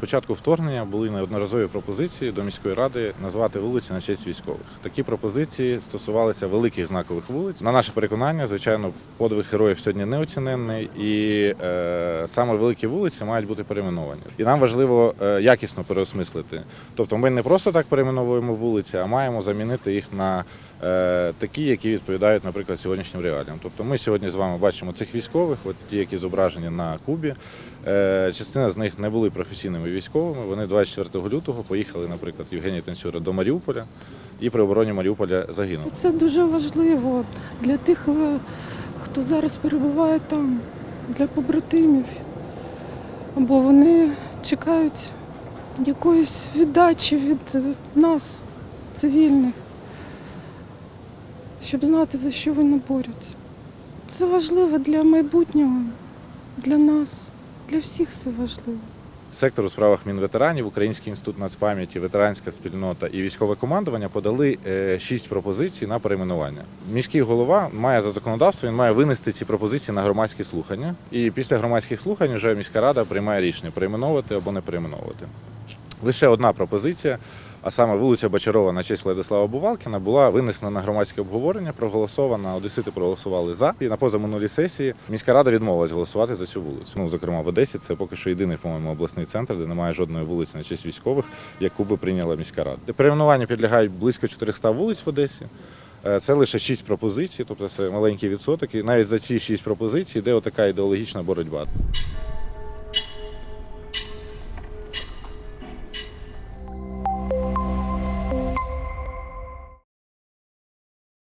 початку вторгнення були неодноразові пропозиції до міської ради назвати вулиці на честь військових. Такі пропозиції стосувалися великих знакових вулиць. На наше переконання, звичайно, подвиг героїв сьогодні неоціненний, і е, саме великі вулиці мають бути перейменовані. І нам важливо е, якісно переосмислити. Тобто, ми не просто так перейменовуємо вулиці, а маємо замінити їх на такі, які відповідають, наприклад, сьогоднішнім реаліям. Тобто, ми сьогодні з вами бачимо цих військових, от ті, які зображені на Кубі. Е, Частина з них не були професійними військовими. Вони 24 лютого поїхали, наприклад, Євгеній Танцюра до Маріуполя і при обороні Маріуполя загинув. Це дуже важливо для тих, е, хто зараз перебуває там, для побратимів. Бо вони чекають якоїсь віддачі від е, нас, цивільних, щоб знати, за що вони борються. Це важливо для майбутнього, для нас, для всіх це важливо. Сектор у справах мінветеранів, Український інститут нацпам'яті, ветеранська спільнота і військове командування подали е, шість пропозицій на перейменування. Міський голова має за законодавство, він має винести ці пропозиції на громадські слухання. І після громадських слухань вже міська рада приймає рішення перейменовувати або не перейменовувати. Лише одна пропозиція, а саме вулиця Бочарова на честь Владислава Бувалкіна, була винесена на громадське обговорення, проголосована. Одесити проголосували за. І на позаминулій сесії міська рада відмовилась голосувати за цю вулицю. Ну, зокрема, в Одесі це поки що єдиний, по-моєму, обласний центр, де немає жодної вулиці на честь військових, яку би прийняла міська рада. Перейменуванню підлягають близько 400 вулиць в Одесі. Е, Це лише шість пропозицій, тобто це маленький відсоток. І навіть за ці шість пропозицій йде отака ідеологічна боротьба.